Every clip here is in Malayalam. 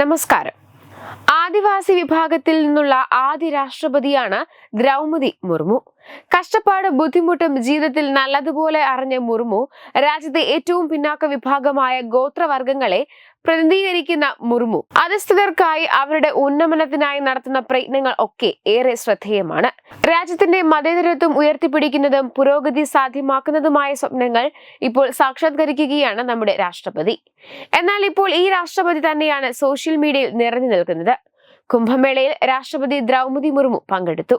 നമസ്കാരം. ആദിവാസി വിഭാഗത്തിൽ നിന്നുള്ള ആദ്യ രാഷ്ട്രപതിയാണ് ദ്രൗപതി മുർമു. കഷ്ടപ്പാട് ബുദ്ധിമുട്ടും ജീവിതത്തിൽ നല്ലതുപോലെ അറിഞ്ഞ മുർമു രാജ്യത്തെ ഏറ്റവും പിന്നാക്ക വിഭാഗമായ ഗോത്രവർഗങ്ങളെ പ്രതിനിധീകരിക്കുന്ന മുർമു. അധസ്ഥിതർക്കായി അവരുടെ ഉന്നമനത്തിനായി നടത്തുന്ന പ്രയത്നങ്ങൾ ഒക്കെ ഏറെ ശ്രദ്ധേയമാണ്. രാജ്യത്തിന്റെ മതേതരത്വം ഉയർത്തിപ്പിടിക്കുന്നതും പുരോഗതി സാധ്യമാക്കുന്നതുമായ സ്വപ്നങ്ങൾ ഇപ്പോൾ സാക്ഷാത്കരിക്കുകയാണ് നമ്മുടെ രാഷ്ട്രപതി. എന്നാൽ ഇപ്പോൾ ഈ രാഷ്ട്രപതി തന്നെയാണ് സോഷ്യൽ മീഡിയയിൽ നിറഞ്ഞു നിൽക്കുന്നത്. കുംഭമേളയിൽ രാഷ്ട്രപതി ദ്രൗപതി മുർമു പങ്കെടുത്തു.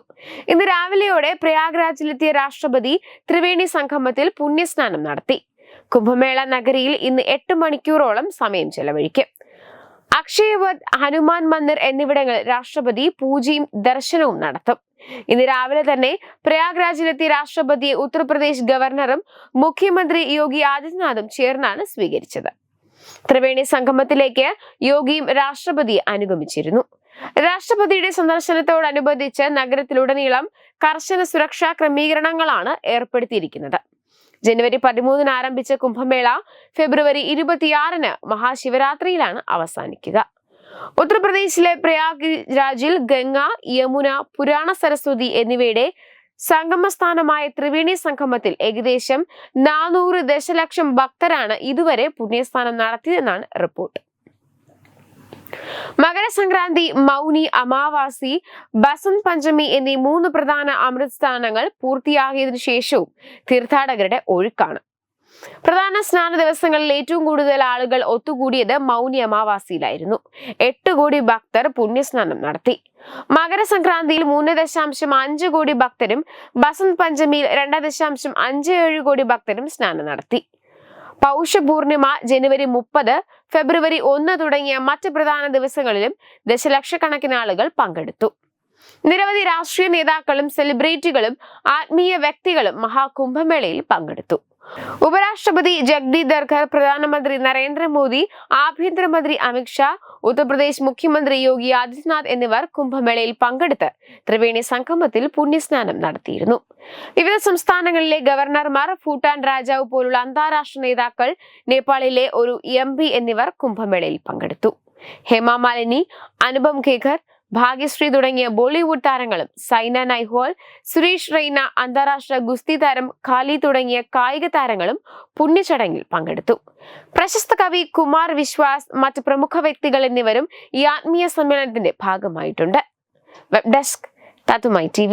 ഇന്ന് രാവിലെയോടെ പ്രയാഗ്രാജിലെത്തിയ രാഷ്ട്രപതി ത്രിവേണി സംഗമത്തിൽ പുണ്യസ്നാനം നടത്തി. കുംഭമേള നഗരിയിൽ ഇന്ന് എട്ട് മണിക്കൂറോളം സമയം ചെലവഴിക്കും. അക്ഷയവത് ഹനുമാൻ മന്ദിർ എന്നിവിടങ്ങളിൽ രാഷ്ട്രപതി പൂജയും ദർശനവും നടത്തും. ഇന്ന് രാവിലെ തന്നെ പ്രയാഗ്രാജിലെത്തിയ രാഷ്ട്രപതിയെ ഉത്തർപ്രദേശ് ഗവർണറും മുഖ്യമന്ത്രി യോഗി ആദിത്യനാഥും ചേർന്നാണ് സ്വീകരിച്ചത്. ത്രിവേണി സംഗമത്തിലേക്ക് യോഗിയും രാഷ്ട്രപതി അനുഗമിച്ചിരുന്നു. രാഷ്ട്രപതിയുടെ സന്ദർശനത്തോടനുബന്ധിച്ച് നഗരത്തിലുടനീളം കർശന സുരക്ഷാ ക്രമീകരണങ്ങളാണ് ഏർപ്പെടുത്തിയിരിക്കുന്നത്. ജനുവരി പതിമൂന്നിന് ആരംഭിച്ച കുംഭമേള ഫെബ്രുവരി ഇരുപത്തിയാറിന് മഹാശിവരാത്രിയിലാണ് അവസാനിക്കുക. ഉത്തർപ്രദേശിലെ പ്രയാഗ് രാജിൽ ഗംഗ യമുന പുരാണ സരസ്വതി എന്നിവയുടെ സംഗമസ്ഥാനമായ ത്രിവേണി സംഗമത്തിൽ ഏകദേശം നാനൂറ് ദശലക്ഷം ഭക്തരാണ് ഇതുവരെ പുണ്യസ്നാനം നടത്തിയതെന്നാണ് റിപ്പോർട്ട്. മകരസംക്രാന്തി മൗനി അമാവാസി ബസന്ത് പഞ്ചമി എന്നീ മൂന്ന് പ്രധാന അമൃത് സ്ഥാനങ്ങൾ പൂർത്തിയാക്കിയതിനു ശേഷവും തീർത്ഥാടകരുടെ ഒഴുക്കാണ്. പ്രധാന സ്നാന ദിവസങ്ങളിൽ ഏറ്റവും കൂടുതൽ ആളുകൾ ഒത്തുകൂടിയത് മൗനി അമാവാസിയിലായിരുന്നു. എട്ട് കോടി ഭക്തർ പുണ്യസ്നാനം നടത്തി. മകരസംക്രാന്തിയിൽ മൂന്ന് ദശാംശം അഞ്ച് കോടി ഭക്തരും ബസന്ത് പഞ്ചമിയിൽ രണ്ട് ദശാംശം അഞ്ച് ഏഴ് കോടി ഭക്തരും സ്നാനം നടത്തി. പൗഷപൂർണിമ ജനുവരി മുപ്പത് ഫെബ്രുവരി ഒന്ന് തുടങ്ങിയ മറ്റ് പ്രധാന ദിവസങ്ങളിലും ദശലക്ഷക്കണക്കിന് ആളുകൾ പങ്കെടുത്തു. നിരവധി രാഷ്ട്രീയ നേതാക്കളും സെലിബ്രിറ്റികളും ആത്മീയ വ്യക്തികളും മഹാകുംഭമേളയിൽ പങ്കെടുത്തു. ഉപരാഷ്ട്രപതി ജഗ്ദീപ് ധർഖർ പ്രധാനമന്ത്രി നരേന്ദ്രമോദി ആഭ്യന്തരമന്ത്രി അമിത്ഷാ ഉത്തർപ്രദേശ് മുഖ്യമന്ത്രി യോഗി ആദിത്യനാഥ് എന്നിവർ കുംഭമേളയിൽ പങ്കെടുത്ത് ത്രിവേണി സംഗമത്തിൽ പുണ്യസ്നാനം നടത്തിയിരുന്നു. വിവിധ സംസ്ഥാനങ്ങളിലെ ഗവർണർമാർ ഭൂട്ടാൻ രാജാവ് പോലുള്ള അന്താരാഷ്ട്ര നേതാക്കൾ നേപ്പാളിലെ ഒരു എം എന്നിവർ കുംഭമേളയിൽ പങ്കെടുത്തു. ഹേമ മാലിനി അനുപം ഖേഖർ ഭാഗ്യശ്രീ തുടങ്ങിയ ബോളിവുഡ് താരങ്ങളും സൈന നൈഹോൾ സുരേഷ് റെയ്ന അന്താരാഷ്ട്ര ഗുസ്തി താരം ഖാലി തുടങ്ങിയ കായിക താരങ്ങളും പുണ്യചടങ്ങിൽ പങ്കെടുത്തു. പ്രശസ്ത കവി കുമാർ വിശ്വാസ് മറ്റ് പ്രമുഖ വ്യക്തികൾ എന്നിവരും ഈ ആത്മീയ സമ്മേളനത്തിന്റെ ഭാഗമായിട്ടുണ്ട്. വെബ് ഡെസ്ക് തത്തുമായി ടി